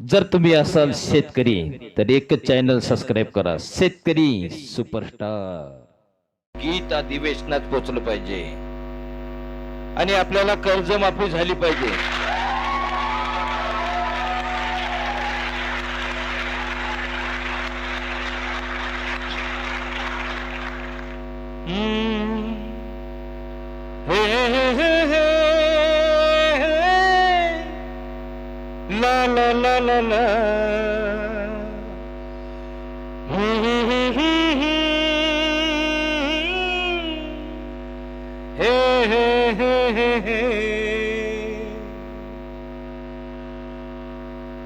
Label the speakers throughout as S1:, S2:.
S1: जर तुम्ही असाल शेतकरी तर एकच चॅनल सबस्क्राईब करा. शेतकरी सुपरस्टार गीत अधिवेशनात पोचलं पाहिजे. आणि आपल्याला कर्जमाफी झाली पाहिजे.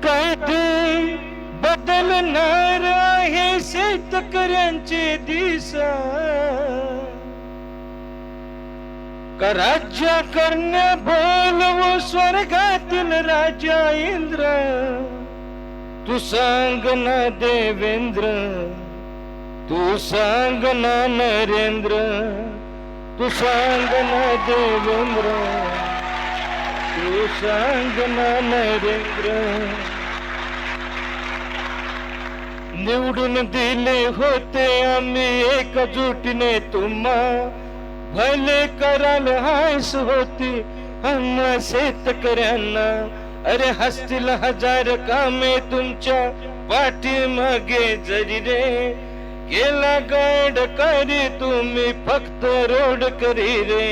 S1: कायदे बदलणार आहे शेतकऱ्यांचे दिसा. राज्य करण्या बोलवो स्वर्गातील राजा इंद्र? तू सांग ना देवेंद्र तू सांग ना नरेंद्र तू सांग ना देवेंद्र तू सांग ना नरेंद्र. निवडून दिले होते आम्ही एकजुटीने तुम्हा भले कराल हायस होती आम्हा शेतकऱ्यांना अरे हसतील हजार कामे तुमच्या पाठीमागे जरी रे। गेला गाड करी तुम्ही फक्त रोड करी रे।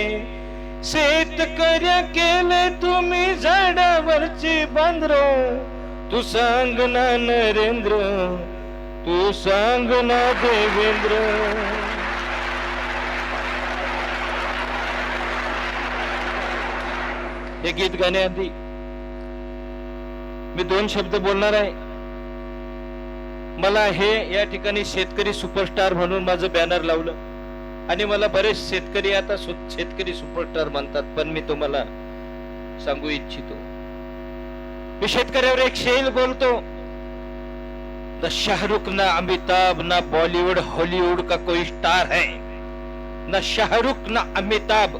S1: शेतकऱ्या केले तुम्ही झाडावरची बांद्र। तू सांग ना नरेंद्र तू सांग ना देवेंद्र। हे गीत गाण्याआधी मी दोन शब्द बोलणार आहे. मला हे या ठिकाणी शेतकरी सुपरस्टार म्हणून माझं बॅनर लावलं. आणि मला बरेच शेतकरी आता शेतकरी सुपरस्टार म्हणतात पण मी तुम्हाला सांगू इच्छितो. मी शेतकऱ्यावर एक शेल बोलतो. ना शाहरुख ना अमिताभ ना बॉलीवुड हॉलीवुड का कोई स्टार है. ना शाहरुख ना अमिताभ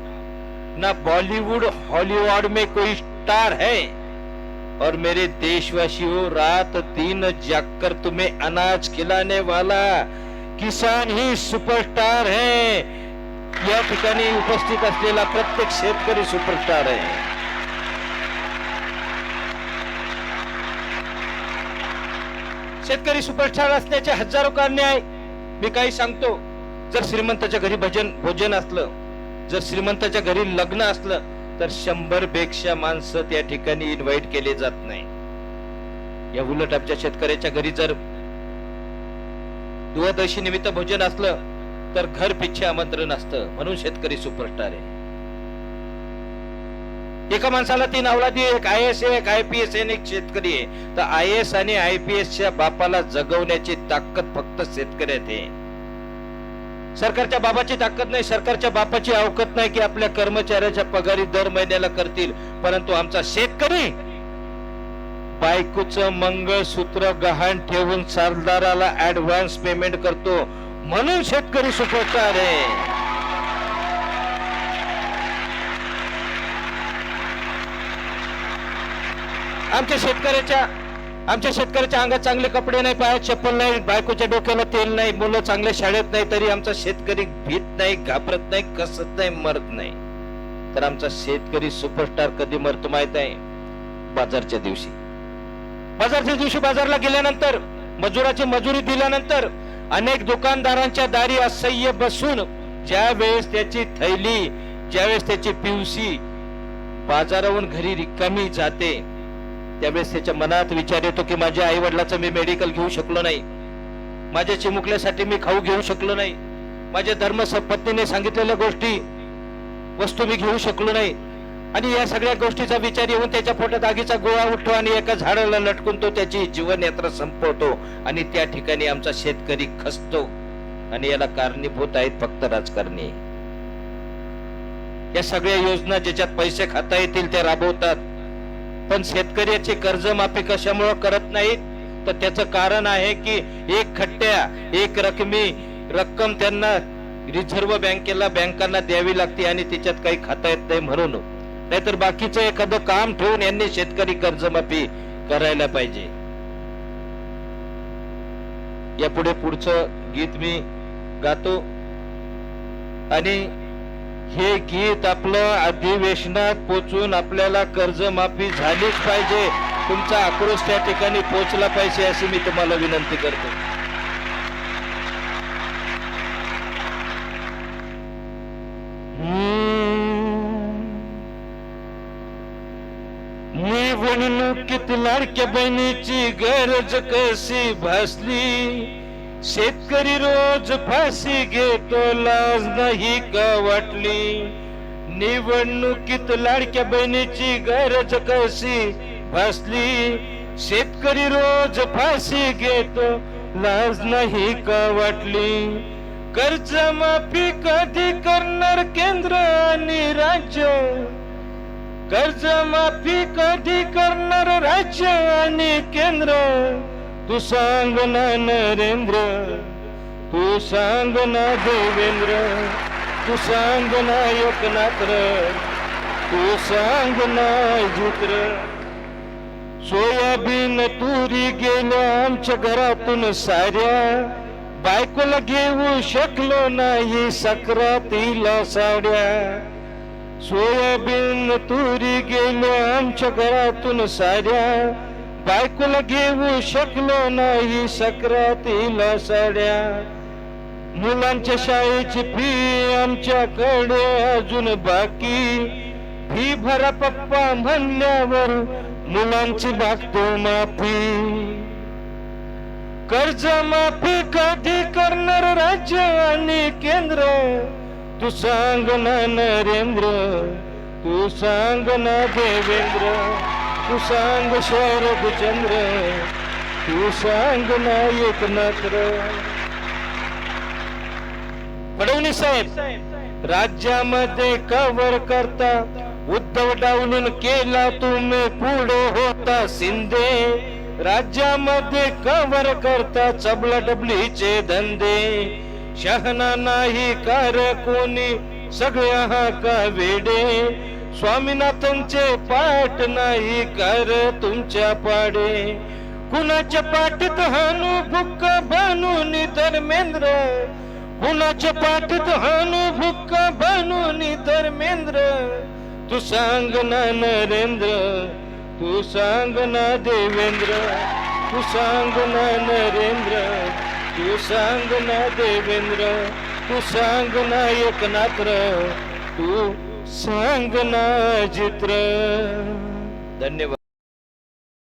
S1: ना बॉलीवुड हॉलीवुड में कोई स्टार है। और मेरे देशवासियों हो, रात दिन जागकर तुम्हें अनाज खिलाने वाला किसान ही सुपरस्टार है। या ठिकाणी उपस्थित असलेला प्रत्येक शेतकरी सुपरस्टार आहे शेतकरी सुपरस्टार असण्याचे हजारो कारणे आहे. मी काही सांगतो जर श्रीमंताच्या घरी भजन भोजन असलं जर श्रीमंताच्या घरी लग्न असलं तर शंभरपेक्षा माणसं त्या ठिकाणी इन्व्हाइट केले जात नाही. या उलट आमच्या शेतकऱ्याच्या घरी जर दुवादशी निमित्त भोजन असलं तर घर पिच्छे आमंत्रण असतं म्हणून शेतकरी सुपरस्टार आहे. एका माणसाला तीन अवलादी एक आय एस एक आय पी एस एक शेतकरी आहे. तर आय एस आणि आय पी एसच्या बापाला जगवण्याची ताकद फक्त शेतकऱ्यात आहे. सरकारच्या बाबाची ताकद नाही सरकारच्या बापाची अवकत नाही की आपल्या कर्मचाऱ्याच्या पगारी दर महिन्याला करतील. परंतु आमचा शेतकरी बायकोच मंगळसूत्र गहाण ठेवून सरदाराला ऍडव्हान्स पेमेंट करतो. म्हणून शेतकरी सुपरस्टार आहे. आमच्या शेतकऱ्याच्या आमच्या शेतकऱ्याच्या अंगात चांगले कपडे नाही पायात चप्पल नाही बायकोच्या डोक्याला तेल नाही मुलं चांगल्या शाळेत नाही तरी आमचा शेतकरी भीत नाही घाबरत नाही कसत नाही मरत नाही. तर आमचा शेतकरी सुपरस्टार कधी मरतो माहीत आहे? बाजारच्या दिवशी. बाजारच्या दिवशी बाजारला गेल्यानंतर मजुराची मजुरी दिल्यानंतर अनेक दुकानदारांच्या दारी असह्य बसून ज्या वेळेस त्याची थैली ज्यावेळेस त्याची पिवशी बाजारावरून घरी रिकामी जाते त्यावेळेस त्याच्या मनात विचार येतो की माझ्या आई वडिलाचं मी मेडिकल घेऊ शकलो नाही. माझ्या चिमुकल्यासाठी मी खाऊ घेऊ शकलो नाही. माझ्या धर्म पत्नीने सांगितलेल्या गोष्टी वस्तू मी घेऊ शकलो नाही. आणि या सगळ्या गोष्टीचा विचार येऊन त्याच्या पोटात आगीचा गोळा उठतो आणि एका झाडाला लटकून तो त्याची जीवनयात्रा संपवतो आणि त्या ठिकाणी आमचा शेतकरी खसतो. आणि याला कारणीभूत आहेत फक्त राजकारणी. या सगळ्या योजना ज्याच्यात पैसे खाता येतील त्या राबवतात. पण शेतकऱ्याची कर्जमाफी कशामुळे करत नाहीत? तर त्याचं कारण आहे की एक खट्ट्या एक रकमी रक्कम त्यांना रिझर्व्ह बँकेला बँकांना द्यावी लागते आणि त्याच्यात काही खाता येत नाही म्हणून. नाहीतर बाकीचं एखादं काम ठेवून यांनी शेतकरी कर्जमाफी करायला पाहिजे. यापुढे पुढचं गीत मी गातो. आणि हे गीत आपलं अधिवेशनात पोचून आपल्याला कर्जमाफी झालीच पाहिजे. तुमचा आक्रोश त्या ठिकाणी पोचला पाहिजे अशी मी तुम्हाला विनंती करतो. निवडणुकीत लाडक्या बहिणीची गरज कशी भासली. शेतकरी रोज फाशी घेतो लाज नाही का वाटली निवडणुकीत लाडक्या बहिणीची गरज कशी भासली? शेतकरी रोज फाशी घेतो लाज नाही का वाटली कर्ज माफी कधी करणार केंद्र आणि राज्य? कर्ज माफी कधी करणार राज्य आणि केंद्र? तू सांग ना नरेंद्र तू सांग ना देवेंद्र तू सांग ना एकनाथ तू सांग ना जित्र सोयाबीन तुरी गेल्या आमच्या घरातून साऱ्या बायकोला घेऊ शकलो नाही सक्रातीला साड्या. सोयाबीन तुरी गेल्या आमच्या घरातून साऱ्या बायकोला घेऊ शकलो नाही सक्रातीला साड्या. मुलांच्या शाळेची फी आमच्याकडे अजून बाकी. फी भरा पप्पा म्हणल्यावर मुलांची मागतो माफी. कर्ज माफी कधी करणार राज्य आणि केंद्र? तू सांग ना नरेंद्र तू सांग ना देवेंद्र. तू सांग शरदचंद्र तू सांग नायक एकनाथ फडवणी साहेब राज्यामध्ये कवर करता उद्धव डावलून केला तुम्ही पुढे होता शिंदे. राज्यामध्ये कवर करता चबला डबलीचे धंदे. शहना नाही कार कोणी सगळ्या हा का वेडे. स्वामीनाथांचे पाठ नाही कर तुमच्या पाडे. कुणाच्या पाठीत हानू भुक्क बनून धर्मेंद्र. कुणाच्या पाठीत हानू भुक्क बनून धर्मेंद्र. तू सांग ना नरेंद्र तू सांग ना देवेंद्र. तू सांग ना नरेंद्र तू सांग ना देवेंद्र. तू सांग ना एकनाथ तू सांग ना चित्र धन्यवाद.